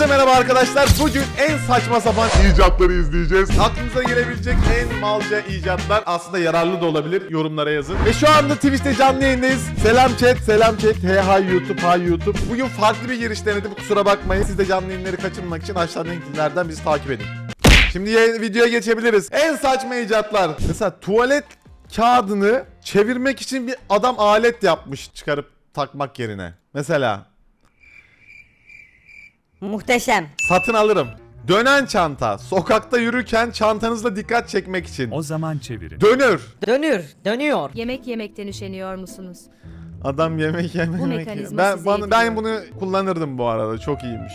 Hepinize merhaba arkadaşlar. Bugün en saçma sapan icatları izleyeceğiz. Aklınıza gelebilecek en malca icatlar aslında yararlı da olabilir. Yorumlara yazın. Ve şu anda Twitch'te canlı yayındayız. Selam chat, selam chat. Hey hi YouTube, hi YouTube. Bugün farklı bir giriş denedim. Kusura bakmayın. Siz de canlı yayınları kaçırmamak için aşağıdaki linklerden bizi takip edin. Şimdi yayın- videoya geçebiliriz. En saçma icatlar. Mesela tuvalet kağıdını çevirmek için bir adam alet yapmış çıkarıp takmak yerine. Mesela Muhteşem. Satın alırım. Dönen çanta. Sokakta yürürken çantanızla dikkat çekmek için. O zaman çevirin. Dönür. Dönür, dönüyor. Yemek yemekten üşeniyor musunuz? Adam yemek yemek. Bu yemek- mekanizma Ben size bana, ben yetiyor. bunu kullanırdım bu arada. Çok iyiymiş.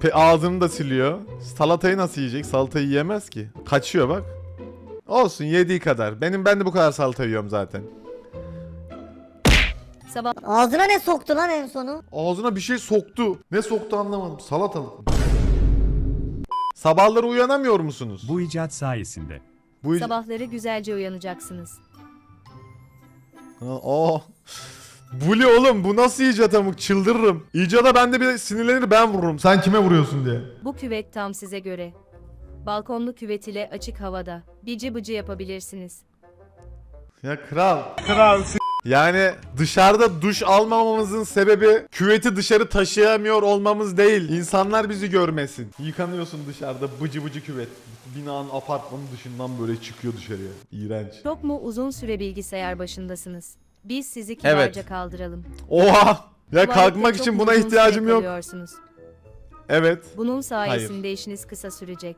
Pe ağzını da siliyor. Salatayı nasıl yiyecek? Salatayı yiyemez ki. Kaçıyor bak. Olsun yediği kadar. Benim ben de bu kadar salata yiyorum zaten. Sabah Ağzına ne soktu lan en sonu? Ağzına bir şey soktu. Ne soktu anlamadım. Salatalık. Sabahları uyanamıyor musunuz? Bu icat sayesinde. Bu sabahları güzelce uyanacaksınız. Ha, Oh. Buli oğlum bu nasıl icat amık çıldırırım. İcada ben de bir sinirlenir ben vururum. Sen kime vuruyorsun diye. Bu küvet tam size göre. Balkonlu küvet ile açık havada bici bıcı yapabilirsiniz. Ya kral. Yani dışarıda duş almamamızın sebebi küveti dışarı taşıyamıyor olmamız değil. İnsanlar bizi görmesin. Yıkanıyorsun dışarıda bıcı bıcı küvet. Binanın apartmanın dışından böyle çıkıyor dışarıya. İğrenç. Çok mu uzun süre bilgisayar başındasınız? Biz sizi kibarca Evet. kaldıralım. Oha. Ya Tuvalette kalkmak çok için buna uzun süre ihtiyacım yok. kalıyorsunuz? Evet. Bunun sayesinde işiniz kısa sürecek.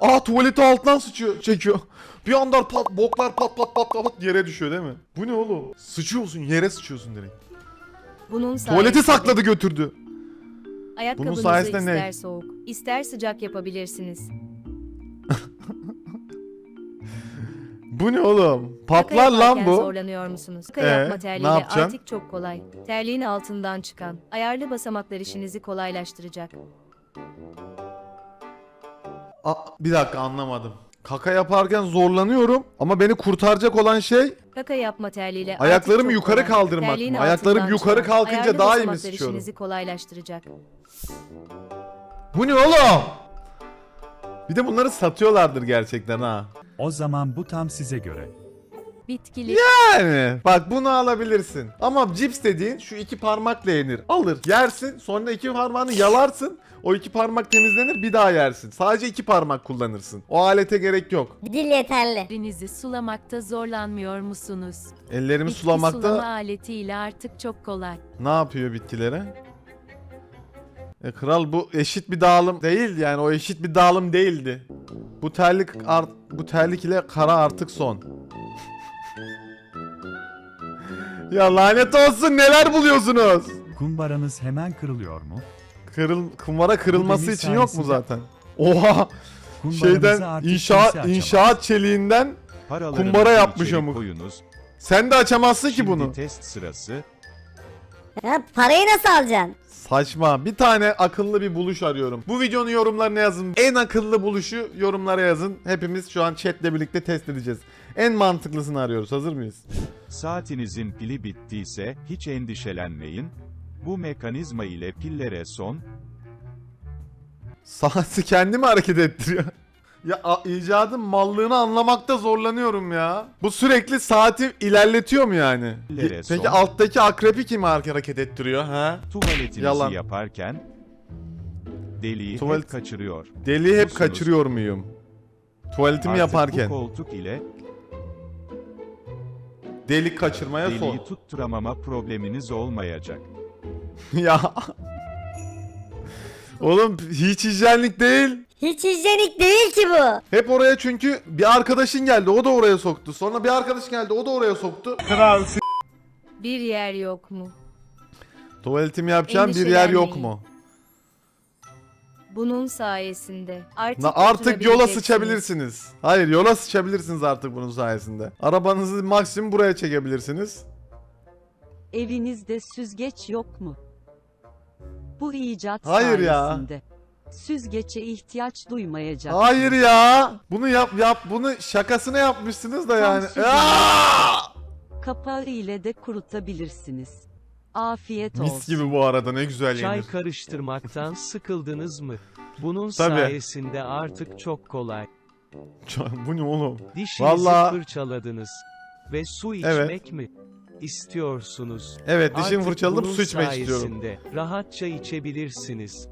Aa tuvaleti alttan sıçıyor, çekiyor. Bir anda pat, boklar pat pat pat pat yere düşüyor değil mi? Bu ne oğlum? Sıçıyorsun, yere sıçıyorsun direkt. Bunun Tuvaleti sakladı götürdü. Ayakkabınızı sayesinde ne? ister soğuk, ister sıcak yapabilirsiniz. Bu ne oğlum? Patlar lan bu. Zorlanıyor musunuz? Kaka Ee, yapma ne yapacaksın? artık çok kolay. Terliğin altından çıkan ayarlı basamaklar işinizi kolaylaştıracak. Aa, bir dakika anlamadım. Kaka yaparken zorlanıyorum ama beni kurtaracak olan şey Kaka yapma terliğiyle artık Ayaklarımı çok yukarı kolay. kaldırmak mı? Ayaklarım altından yukarı çıkan kalkınca ayarlı daha iyi mi basamaklar sıçıyorum? işinizi kolaylaştıracak. bu ne oğlum? Bir de bunları satıyorlardır gerçekten ha. O zaman bu tam size göre. Bitkili. Yani bak bunu alabilirsin. Ama cips dediğin şu iki parmakla yenir. Alır yersin sonra iki parmağını yalarsın. O iki parmak temizlenir bir daha yersin. Sadece iki parmak kullanırsın. O alete gerek yok. Dil yeterli. Ellerinizi sulamakta zorlanmıyor musunuz? Ellerimi Bitki sulamakta sulama aletiyle artık çok kolay. ne yapıyor bitkilere? E kral bu eşit bir dağılım değil yani o eşit bir dağılım değildi. Bu terlik art, bu terlik ile kara artık son. Ya lanet olsun neler buluyorsunuz? Kumbaranız hemen kırılıyor mu? Kırıl kumara kırılması için yok mu zaten? Oha şeyden inşaat inşaat çeliğinden Kumbara yapmış amık. Koyunuz. sen de açamazsın ki Şimdi bunu. test sırası. Ya parayı nasıl alacaksın? Saçma. Bir tane akıllı bir buluş arıyorum. Bu videonun yorumlarına yazın. En akıllı buluşu yorumlara yazın. Hepimiz şu an chatle birlikte test edeceğiz. En mantıklısını arıyoruz. Hazır mıyız? Saatinizin pili bittiyse hiç endişelenmeyin. Bu mekanizma ile pillere son, Saati kendi mi hareket ettiriyor? Ya a- icadın mallığını anlamakta zorlanıyorum ya. Bu sürekli saati ilerletiyor mu yani? Peki son. alttaki akrepi kim hareket ettiriyor ha? tuvaletinizi Yalan. yaparken deliği Tuvalet- hep kaçırıyor. Deliği hep Musunuz? kaçırıyor muyum? Tuvaletimi Artık yaparken. bu koltuk ile Delik kaçırmaya deliği son. tutturamama probleminiz olmayacak. ya. Oğlum hiç hijyenlik değil. Hiç hijyenik değil ki bu. Hep oraya çünkü bir arkadaşın geldi o da oraya soktu. Sonra bir arkadaş geldi o da oraya soktu. Bir yer yok mu? Tuvaletimi yapacağım bir yer yok mu? Bunun sayesinde artık Na, artık yola oturabileceksiniz. sıçabilirsiniz. Hayır yola sıçabilirsiniz artık bunun sayesinde. Arabanızı maksimum buraya çekebilirsiniz. Evinizde süzgeç yok mu? Bu icat Hayır ya. sayesinde süzgeçe ihtiyaç duymayacak. Hayır ya. Bunu yap yap bunu şakasına yapmışsınız da yani. Tam Aa! Kapağı ile de kurutabilirsiniz. Afiyet olsun. Mis gibi bu arada ne güzel Çay yenir. karıştırmaktan sıkıldınız mı? Bunun Tabii. sayesinde artık çok kolay. Çay- bu ne oğlum? Dişinizi Vallahi- fırçaladınız. Ve su Evet. içmek mi? istiyorsunuz? Evet fırçaladım bunun su içmek istiyorum. sayesinde rahatça içebilirsiniz.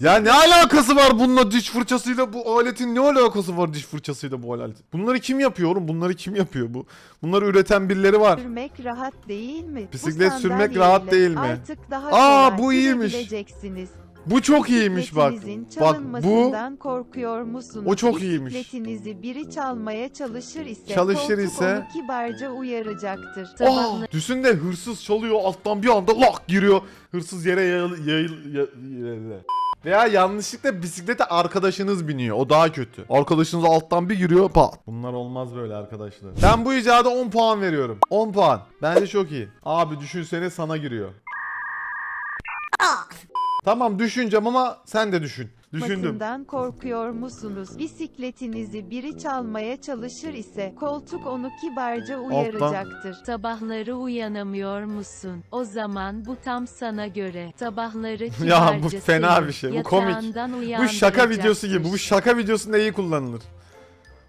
Ya ne alakası var bununla diş fırçasıyla bu aletin ne alakası var diş fırçasıyla bu aletin? Bunları kim yapıyor oğlum? Bunları kim yapıyor bu? Bunları üreten birileri var. Sürmek rahat değil mi? Bu Bisiklet sürmek sandalyeyle rahat değil mi? Artık daha Aa, kolay bu iyiymiş. sürebileceksiniz. Bu çok iyiymiş bak. Bisikletinizin Bak bu çalınmasından korkuyor musunuz? o çok iyiymiş. Bisikletinizi biri çalmaya çalışır ise Çalışır koltuk ise- onu kibarca uyaracaktır. Oh, düşün de hırsız çalıyor alttan bir anda lak giriyor. Hırsız yere yayıl, yayıl, ya- veya yanlışlıkla bisiklete arkadaşınız biniyor. O daha kötü. Arkadaşınız alttan bir giriyor pat. Bunlar olmaz böyle arkadaşlar. Ben bu icada 10 puan veriyorum. 10 puan. Bence çok iyi. Abi düşünsene sana giriyor. Tamam düşüneceğim ama sen de düşün. Düşündüm. Bakımdan korkuyor musunuz? Bisikletinizi biri çalmaya çalışır ise koltuk onu kibarca uyaracaktır. Sabahları uyanamıyor musun? O zaman bu tam sana göre. Sabahları Ya kibarca bu fena bir şey, bu komik. Bu şaka videosu gibi. Bu şaka videosunda iyi kullanılır.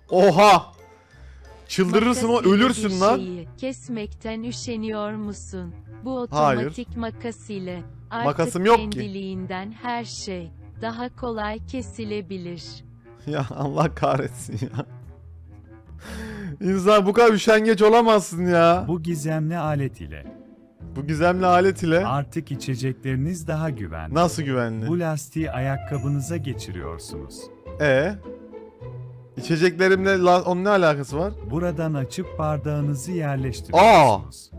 Oha! Çıldırırsın o ölürsün lan. Kesmekten üşeniyor musun? Bu Hayır. otomatik makas ile artık Makasım yok ki. her şey daha kolay kesilebilir. Ya Allah kahretsin ya. İnsan bu kadar üşengeç olamazsın ya. Bu gizemli alet ile Bu gizemli alet ile artık içecekleriniz daha güvenli. nasıl güvenli? Bu lastiği ayakkabınıza geçiriyorsunuz. E İçeceklerimle la- onun ne alakası var? Buradan açıp bardağınızı yerleştiriyorsunuz.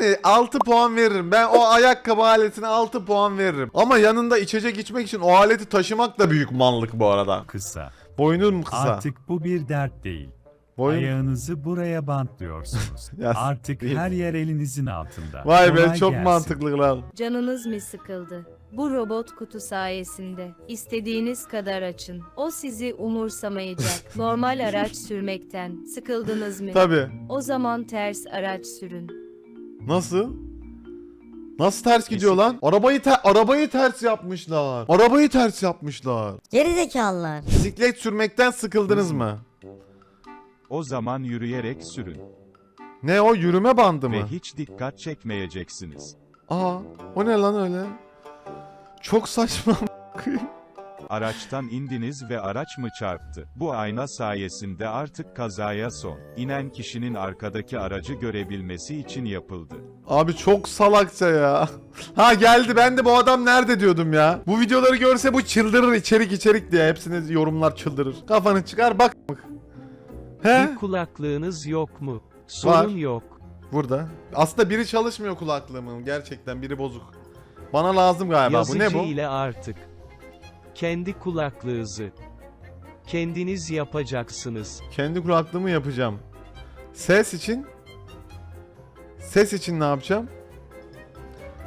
Yani 6 puan veririm. Ben o ayakkabı aletine 6 puan veririm. Ama yanında içecek içmek için o aleti taşımak da büyük mallık bu arada. Kısa. Boynun mu kısa? Artık bu bir dert değil. Boyun... Ayağınızı buraya bantlıyorsunuz. Ya Artık değil. her yer elinizin altında. Vay be Kolay çok gelsin. mantıklı lan. Canınız mı sıkıldı? Bu robot kutu sayesinde istediğiniz kadar açın. O sizi umursamayacak. Normal araç sürmekten sıkıldınız mı? Tabi. O zaman ters araç sürün. Nasıl? Nasıl ters gidiyor lan? Arabayı ter arabayı ters yapmışlar. Arabayı ters yapmışlar. Gerizekalılar. Bisiklet sürmekten sıkıldınız mı? O zaman yürüyerek sürün Ne o yürüme bandı mı? ve hiç dikkat çekmeyeceksiniz. Aa, o ne lan öyle? Çok saçma. Araçtan indiniz ve araç mı çarptı? Bu ayna sayesinde artık kazaya son. İnen kişinin arkadaki aracı görebilmesi için yapıldı. Abi çok salakça ya. Ha geldi ben de bu adam nerede diyordum ya. Bu videoları görse bu çıldırır içerik içerik diye. Hepsini yorumlar çıldırır. Kafanı çıkar bak. He? Bir kulaklığınız yok mu? Sorun yok. Burada. Aslında biri çalışmıyor kulaklığımın. Gerçekten biri bozuk. Bana lazım galiba. Bu Yazıcı ne bu? ile artık kendi kulaklığınızı kendiniz yapacaksınız. Kendi kulaklığımı yapacağım. Ses için Ses için ne yapacağım?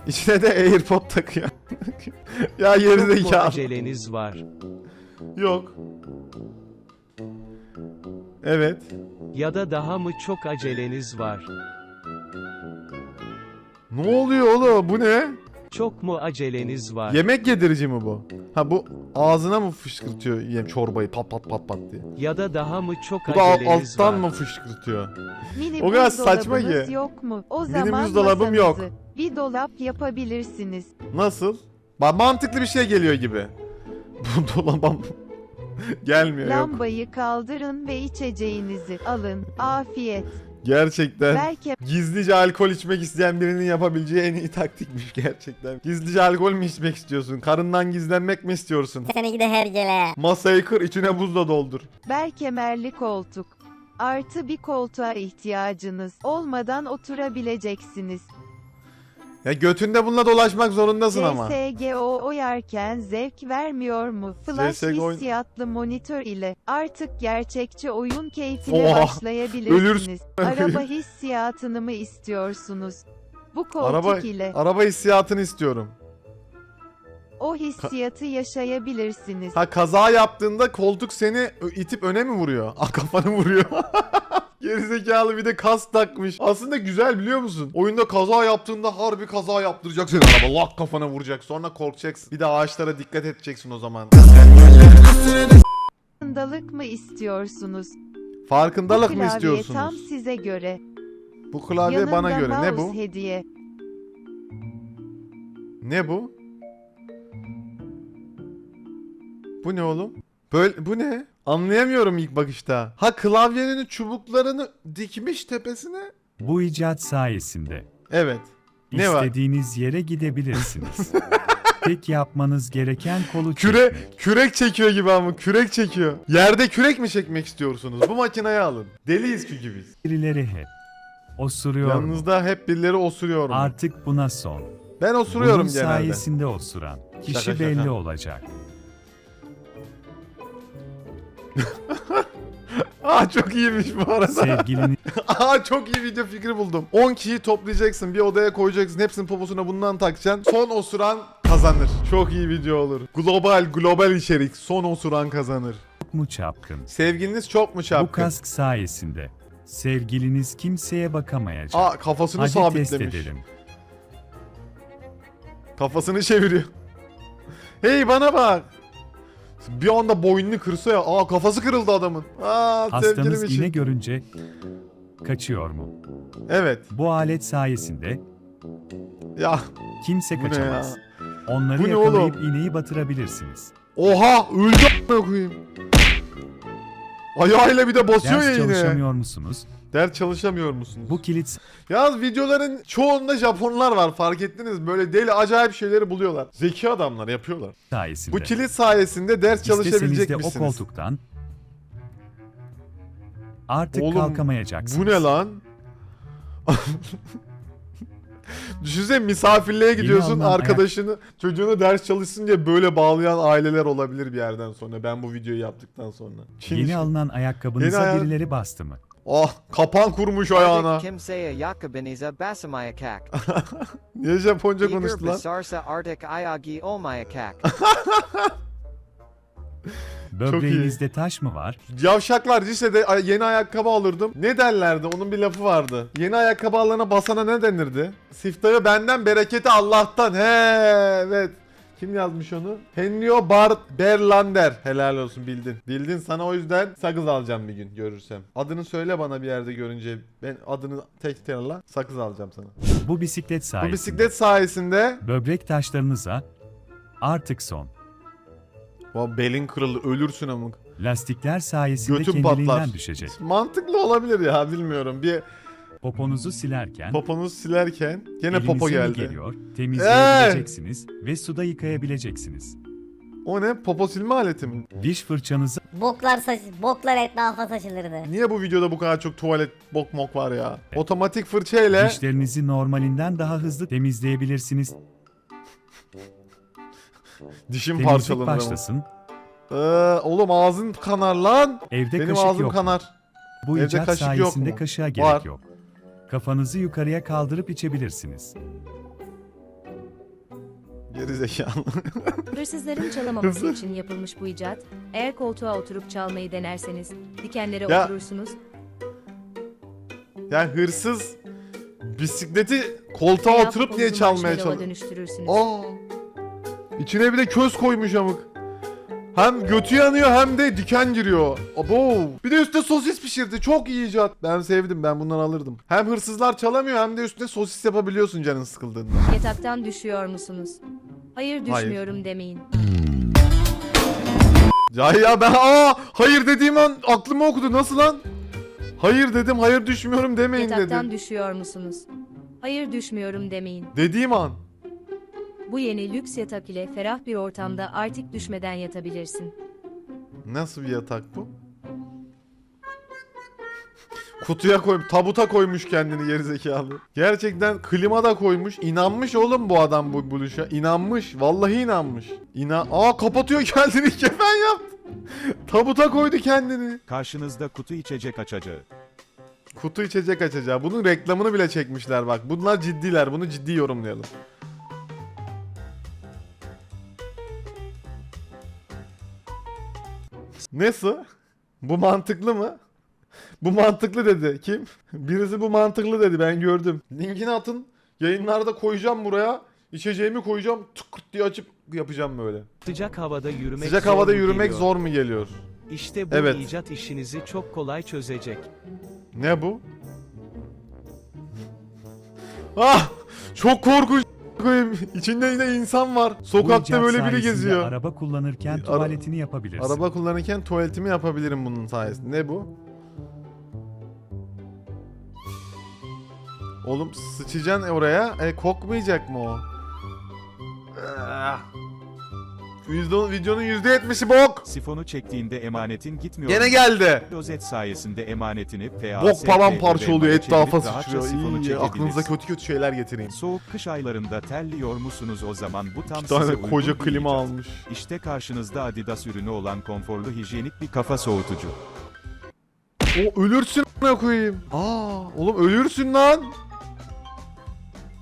İçine de AirPod takıyor. ya Çok mu gerizekalı. aceleniz var? Yok. Evet. Ya da daha mı çok aceleniz var? Ne oluyor oğlum? Bu ne? Çok mu aceleniz var? Yemek yedirici mi bu? Ha bu ağzına mı fışkırtıyor yem çorbayı pat pat pat pat diye? Ya da daha mı çok Bu da al- aceleniz alttan var? mı fışkırtıyor? Mini O kadar saçma buzdolabınız ki. yok mu? O Mini zaman buzdolabım yok. masanızı bir dolap yapabilirsiniz. Nasıl? Ba mantıklı bir şey geliyor gibi. Bu dolabam gelmiyor yok. Lambayı kaldırın ve içeceğinizi alın. Afiyet. Gerçekten. Belki Gizlice alkol içmek isteyen birinin yapabileceği en iyi taktikmiş gerçekten. Gizlice alkol mü içmek istiyorsun? Karından gizlenmek mi istiyorsun? Seninki de hergele. Masayı kır içine buzla doldur. bel kemerli koltuk. Artı bir koltuğa ihtiyacınız olmadan oturabileceksiniz. Ya götünde bununla dolaşmak zorundasın ama. CSGO oyarken zevk vermiyor mu? Flash CS:GO hissiyatlı monitör ile artık gerçekçi oyun keyfine Oha, başlayabilirsiniz. Araba hissiyatını mı istiyorsunuz? Bu koltuk Araba, ile araba hissiyatını istiyorum. O hissiyatı yaşayabilirsiniz. Ha kaza yaptığında koltuk seni itip öne mi vuruyor? Ah kafanı vuruyor. Gerizekalı bir de kas takmış. Aslında güzel biliyor musun? Oyunda kaza yaptığında harbi kaza yaptıracak seni araba. Lak kafana vuracak. Sonra korkacaksın. Bir de ağaçlara dikkat edeceksin o zaman. Farkındalık mı istiyorsunuz? Farkındalık mı istiyorsunuz? tam size göre. Bu klavye bana Yanında göre. Ne bu? hediye. Ne bu? Bu ne oğlum? Böyle bu ne? Anlayamıyorum ilk bakışta. Ha klavyenin çubuklarını dikmiş tepesine. Bu icat sayesinde Evet. Ne var? istediğiniz yere gidebilirsiniz. Tek yapmanız gereken kolu Küre, çekmek. kürek çekiyor gibi ama kürek çekiyor. Yerde kürek mi çekmek istiyorsunuz? Bu makineyi alın. Deliyiz çünkü biz. Birileri hep osuruyor. mu? Yanınızda hep birileri osuruyor mu? Artık buna son. Ben osuruyorum Bunun genelde. sayesinde osuran kişi şaka. belli olacak. Aa çok iyiymiş bu arada. Sevgiliniz Aa çok iyi video fikri buldum. 10 kişiyi toplayacaksın, bir odaya koyacaksın, hepsinin poposuna bundan takacaksın. Son osuran kazanır. Çok iyi video olur. Global, global içerik. Son osuran kazanır. çok mu çapkın? Sevgiliniz çok mu? Bu kask sayesinde sevgiliniz kimseye bakamayacak. Aa kafasını Hadi test sabitlemiş. edelim. Kafasını çeviriyor. hey bana bak. Bir anda boynunu kırsa ya. Aa kafası kırıldı adamın. Aa sevgilim Hastanız için. iğne görünce kaçıyor mu? Evet. Bu alet sayesinde Ya kimse ne kaçamaz. Onları Bu ne yakalayıp oğlum? iğneyi batırabilirsiniz. oha öldü a**ına koyayım. Ayağıyla bir de basıyor ya Ders yine. çalışamıyor musunuz? Ders çalışamıyor musunuz? Bu kilit Yalnız videoların çoğunda Japonlar var fark ettiniz mi? Böyle deli acayip şeyleri buluyorlar. Zeki adamlar yapıyorlar. sayesinde. Bu kilit sayesinde ders İsteseniz çalışabilecek de o misiniz? koltuktan artık Oğlum, kalkamayacaksınız. Bu ne lan? Düşünsene misafirliğe gidiyorsun alınan arkadaşını çocuğunu ders çalışsın diye böyle bağlayan aileler olabilir bir yerden sonra. Ben bu videoyu yaptıktan sonra. Çin Yeni alınan ayakkabınıza Yeni aya- birileri bastı mı? Oh kapan kurmuş ayağına. Kimseye yakabinize basamayakak. Niye Japonca konuştu lan? basarsa artık ayagi olmayakak. Böbreğinizde taş mı var? Yavşaklar lisede ay- yeni ayakkabı alırdım. Ne derlerdi? Onun bir lafı vardı. Yeni ayakkabı alana basana ne denirdi? Siftahı benden, bereketi Allah'tan. He evet. Kim yazmış onu? Henrio Bar Berlander. Helal olsun bildin. Bildin sana o yüzden sakız alacağım bir gün görürsem. Adını söyle bana bir yerde görünce. Ben adını tek terla sakız alacağım sana. Bu bisiklet Bu sayesinde bisiklet sayesinde böbrek taşlarınıza artık son. Vay, belin kırıldı ölürsün amık. Lastikler sayesinde Götün kendiliğinden patlar. düşecek. Mantıklı olabilir ya bilmiyorum. Bir Poponuzu silerken poponuzu silerken gene elinize popo mi geldi. geliyor, temizleyebileceksiniz ve suda yıkayabileceksiniz. O ne? Popo silme aleti mi? Diş fırçanızı Boklar saç boklar etrafa saçılırdı. Niye bu videoda bu kadar çok tuvalet bok mok var ya? Otomatik fırça ile dişlerinizi normalinden daha hızlı temizleyebilirsiniz. dişim Temizlik parçalanır ama. başlasın. Ee, oğlum ağzın kanar lan. Evde Benim kaşık ağzım yok. kanar. Bu Evde icat kaşık yok sayesinde mu? kaşığa gerek Var. yok. Kafanızı yukarıya kaldırıp içebilirsiniz. Geri zekalı. Hırsızların çalamaması için yapılmış bu icat. Eğer koltuğa oturup çalmayı denerseniz, dikenlere Ya. oturursunuz, yani hırsız bisikleti koltuğa veya oturup niye çalmaya marshmallow'a çalışıyor? dönüştürürsünüz. Aa. İçine bir de köz koymuş amık. Hem götü yanıyor hem de diken giriyor. Abo. Bir de üstüne sosis pişirdi. Çok iyi icat. Ben sevdim. Ben bundan alırdım. Hem hırsızlar çalamıyor hem de üstüne sosis yapabiliyorsun canın sıkıldığında. Yataktan düşüyor musunuz? Hayır düşmüyorum demeyin. Ya ya ben aa hayır dediğim an aklımı okudu. Nasıl lan? Hayır dedim. Hayır düşmüyorum demeyin Yataktan dedim. düşüyor musunuz? Hayır düşmüyorum demeyin. Dediğim an. Bu yeni lüks yatak ile ferah bir ortamda artık düşmeden yatabilirsin. Nasıl bir yatak bu? Kutuya koy, tabuta koymuş kendini gerizekalı. Gerçekten klima da koymuş. İnanmış oğlum bu adam bu buluşa. İnanmış. Vallahi inanmış. İna Aa kapatıyor kendini kefen yaptı. Tabuta koydu kendini. Karşınızda kutu içecek açacağı. Kutu içecek açacağı. Bunun reklamını bile çekmişler bak. Bunlar ciddiler. Bunu ciddi yorumlayalım. Nasıl? Bu mantıklı mı? Bu mantıklı dedi. Kim? Birisi bu mantıklı dedi ben gördüm. Linkini atın. Yayınlarda koyacağım buraya. İçeceğimi koyacağım. Tık diye açıp yapacağım böyle. Sıcak havada yürümek Sıcak zor havada mu yürümek geliyor? zor mu geliyor? İşte bu Evet. icat işinizi çok kolay çözecek. Ne bu? Ah! Çok korkunç koyayım. İçinde yine insan var. Sokakta böyle biri geziyor. Araba kullanırken tuvaletini yapabilirsin. Araba kullanırken tuvaletimi yapabilirim bunun sayesinde. Ne bu? Oğlum sıçacaksın oraya. E kokmayacak mı o? Yüzde- videonun %70'i bok. Sifonu çektiğinde emanetin gitmiyor. Gene geldi. Klozet sayesinde emanetini PAS Bok paramparça oluyor. Etrafa sıçrıyor. sifonu İyi, aklınıza kötü kötü şeyler getireyim. Soğuk kış aylarında terliyor musunuz o zaman bu tam Bir size tane koca klima almış. İşte karşınızda Adidas ürünü olan konforlu hijyenik bir kafa soğutucu. O ölürsün ne koyayım. Aa, oğlum ölürsün lan.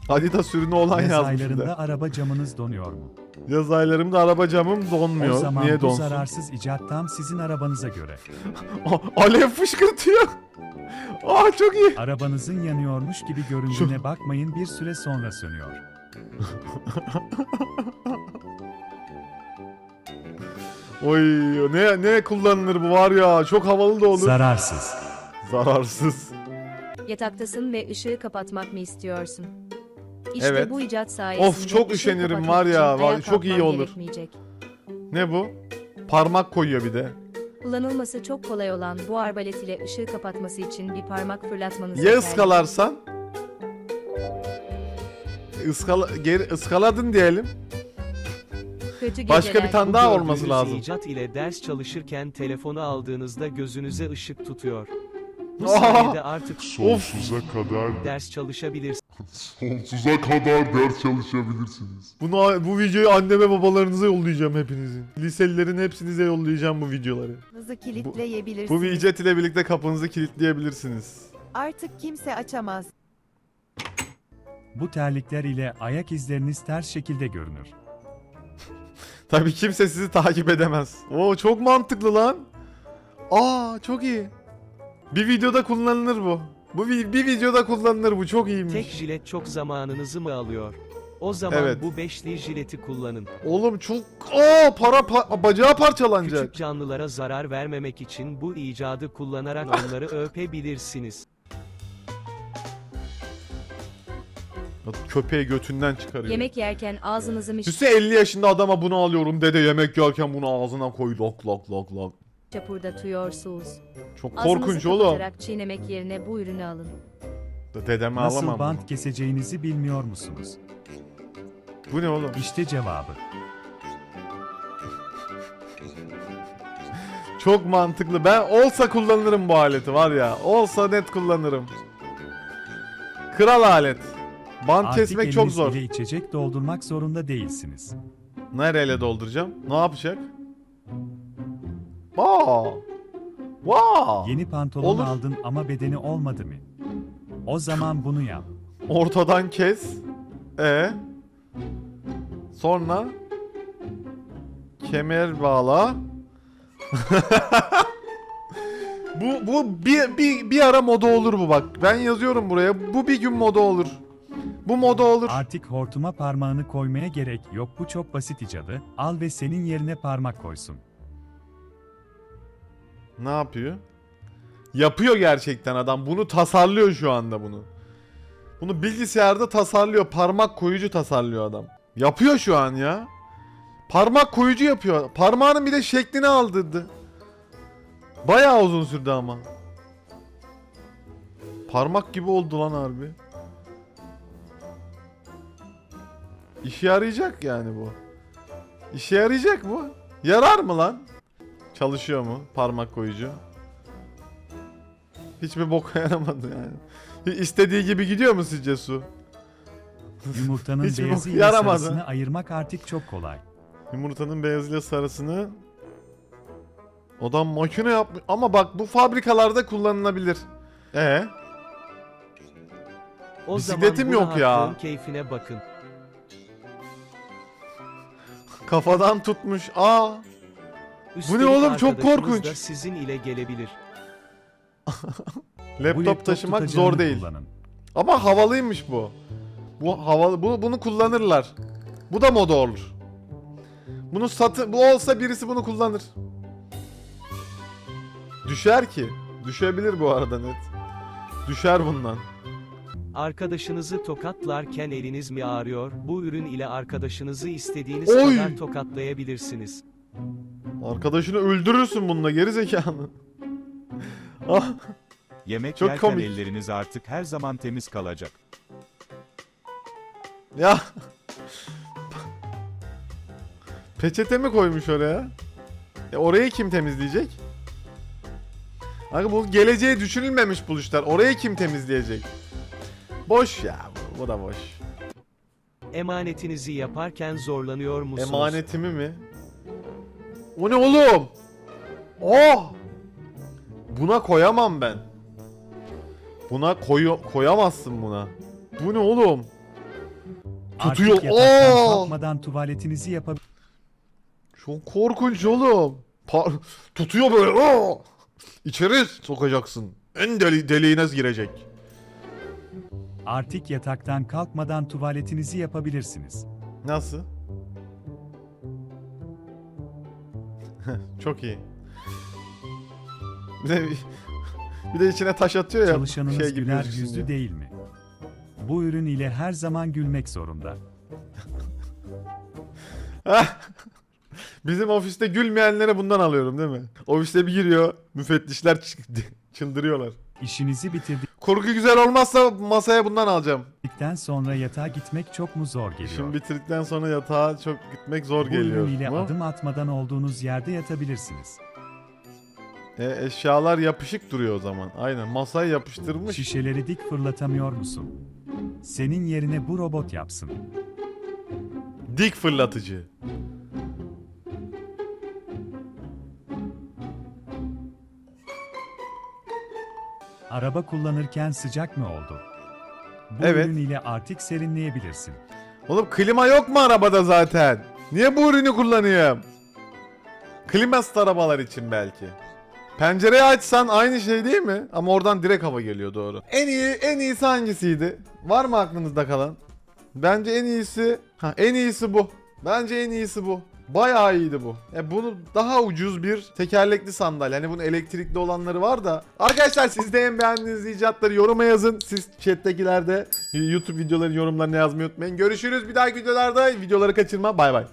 Adidas ürünü olan Yaz yazmış bir de. aylarında araba camınız donuyor mu? Yaz aylarımda araba camım donmuyor. O zaman Niye bu donsun? zararsız icat tam sizin arabanıza göre. Aa, Alev fışkırtıyor. Aa çok iyi. Arabanızın yanıyormuş gibi göründüğüne bakmayın bir süre sonra sönüyor. Oy ne ne kullanılır bu var ya. Çok havalı da olur. Zararsız. Zararsız. Yataktasın ve ışığı kapatmak mı istiyorsun? İşte Evet. bu icat sayesinde Of, çok üşenirim var ya, var- çok iyi olur. Ne bu? Parmak koyuyor bir de. Kullanılması çok kolay olan bu arbalet ile ışığı kapatması için bir parmak fırlatmanız Ya ıskalarsan? Iskala, geri ıskaladın diyelim. Kötü Başka geceler. bir tane daha olması lazım. icat ile ders çalışırken telefonu aldığınızda gözünüze ışık tutuyor. Bu sayede artık Of. kadar ders çalışabilirsiniz. Sonsuza kadar ders çalışabilirsiniz. Bunu bu videoyu anneme babalarınıza yollayacağım hepinizin. Liselilerin hepsinize yollayacağım bu videoları. Hızı kilitleyebilirsiniz. Bu widget ile birlikte kapınızı kilitleyebilirsiniz. Artık kimse açamaz. Bu terlikler ile ayak izleriniz ters şekilde görünür. Tabii kimse sizi takip edemez. Oo çok mantıklı lan. Aa çok iyi. Bir videoda kullanılır bu. Bu vi- bir videoda kullanılır bu çok iyiymiş. Tek jilet çok zamanınızı mı alıyor? O zaman Evet. bu beşli jileti kullanın. Oğlum çok aa para pa- bacağı parçalanacak. Küçük canlılara zarar vermemek için bu icadı kullanarak onları öpebilirsiniz. Köpeği götünden çıkarıyor. Yemek yerken ağzınızı mış Düşünsene 50 yaşında adama bunu alıyorum dede yemek yerken bunu ağzına koy lok lok lok lok. Çapurdatıyorsunuz. Çok Ağzınızı korkunç oğlum. kapatarak çiğnemek yerine bu ürünü alın. Dedemi Nasıl alamam. bant keseceğinizi bilmiyor musunuz? Bu ne oğlum? İşte cevabı. Çok mantıklı. Ben olsa kullanırım bu aleti var ya. Olsa net kullanırım. Kral alet. Bant Artık kesmek çok eliniz zor. içecek doldurmak zorunda değilsiniz. Nereyle dolduracağım? Ne yapacak? Aa! Wow! Yeni pantolon Olur. aldın ama bedeni olmadı mı? O zaman bunu yap. Ortadan kes. E. Sonra kemer bağla. bu bu bir, bir bir ara moda olur bu bak. Ben yazıyorum buraya. Bu bir gün moda olur. Bu moda olur. Artık hortuma parmağını koymaya gerek yok bu çok basit icadı. Al ve senin yerine parmak koysun. Ne yapıyor? Yapıyor gerçekten adam. Bunu tasarlıyor şu anda bunu. Bunu bilgisayarda tasarlıyor. Parmak koyucu tasarlıyor adam. Yapıyor şu an ya. Parmak koyucu yapıyor. Parmağının bir de şeklini aldırdı. Bayağı uzun sürdü ama. Parmak gibi oldu lan harbi. İşe yarayacak yani bu. İşe yarayacak bu. Yarar mı lan? Çalışıyor mu parmak koyucu? Hiçbir boka yaramadı yani. İstediği gibi gidiyor mu sizce su? Yumurtanın Hiç bok beyazı ile yaramadı. sarısını ayırmak artık çok kolay. Yumurtanın beyazıyla sarısını Adam makine yapmış ama bak bu fabrikalarda kullanılabilir. E O Bisikletim zaman yok ya. rahatlığın keyfine bakın. kafadan tutmuş. Aa Üstelik oğlum? Çok korkunç. da sizin ile gelebilir. Laptop taşımak tutacağını zor değil. kullanın. Ama havalıymış bu. Bu havalı. Bu, bunu kullanırlar. Bu da moda olur. Bunu satı bu olsa birisi bunu kullanır. Düşer ki. Düşebilir bu arada net. Düşer bundan. Arkadaşınızı tokatlarken eliniz mi ağrıyor? Bu ürün ile arkadaşınızı istediğiniz Oy! kadar tokatlayabilirsiniz. Arkadaşını öldürürsün bununla geri zekalı. ah, Yemek Çok yerken komik. elleriniz artık her zaman temiz kalacak. ya. Peçete mi koymuş oraya? E orayı kim temizleyecek? Abi bu geleceğe düşünülmemiş buluşlar. Orayı kim temizleyecek? Boş ya bu, bu da boş. Emanetinizi yaparken zorlanıyor musunuz? Emanetimi mi? O ne oğlum? Oh! Buna koyamam ben. Buna koyu koyamazsın buna. Bu ne oğlum? Tutuyor. Artık yataktan Oo! kalkmadan tuvaletinizi yapabilirsiniz. Çok korkunç oğlum. Pa- tutuyor böyle. Oo! İçeri sokacaksın. En deli deliğine girecek. Artık yataktan kalkmadan tuvaletinizi yapabilirsiniz. Nasıl? Çok iyi. Bir de, bir de içine taş atıyor ya. Çalışanınız şey gibi güler yüzlü diye. değil mi? Bu ürün ile her zaman gülmek zorunda. Bizim ofiste gülmeyenlere bundan alıyorum değil mi? Ofiste bir giriyor, müfettişler çıldırıyorlar. İşinizi Kurgu güzel olmazsa masaya bundan alacağım. bitirdikten sonra yatağa gitmek çok mu zor geliyor? Şimdi bitirdikten sonra yatağa çok gitmek zor Bu geliyor. ürün ile mu? adım atmadan olduğunuz yerde yatabilirsiniz. E, eşyalar yapışık duruyor o zaman. Aynen masaya yapıştırmış. Şişeleri dik fırlatamıyor musun? Senin yerine bu robot yapsın. Dik fırlatıcı. Araba kullanırken sıcak mı oldu? Bu Evet. ürün ile artık serinleyebilirsin. Oğlum klima yok mu arabada zaten? Niye bu ürünü kullanıyorum? Klimasız arabalar için belki. Pencereyi açsan aynı şey değil mi? Ama oradan direkt hava geliyor doğru. En iyi, en iyisi hangisiydi? Var mı aklınızda kalan? Bence en iyisi, ha en iyisi bu. Bence en iyisi bu. Bayağı iyiydi bu. E bunu daha ucuz bir tekerlekli sandalye. Hani bunun elektrikli olanları var da. Arkadaşlar siz de en beğendiğiniz icatları yoruma yazın. Siz chat'tekilerde YouTube videoların yorumlarına yazmayı unutmayın. Görüşürüz bir dahaki videolarda. Videoları kaçırma. Bay bay.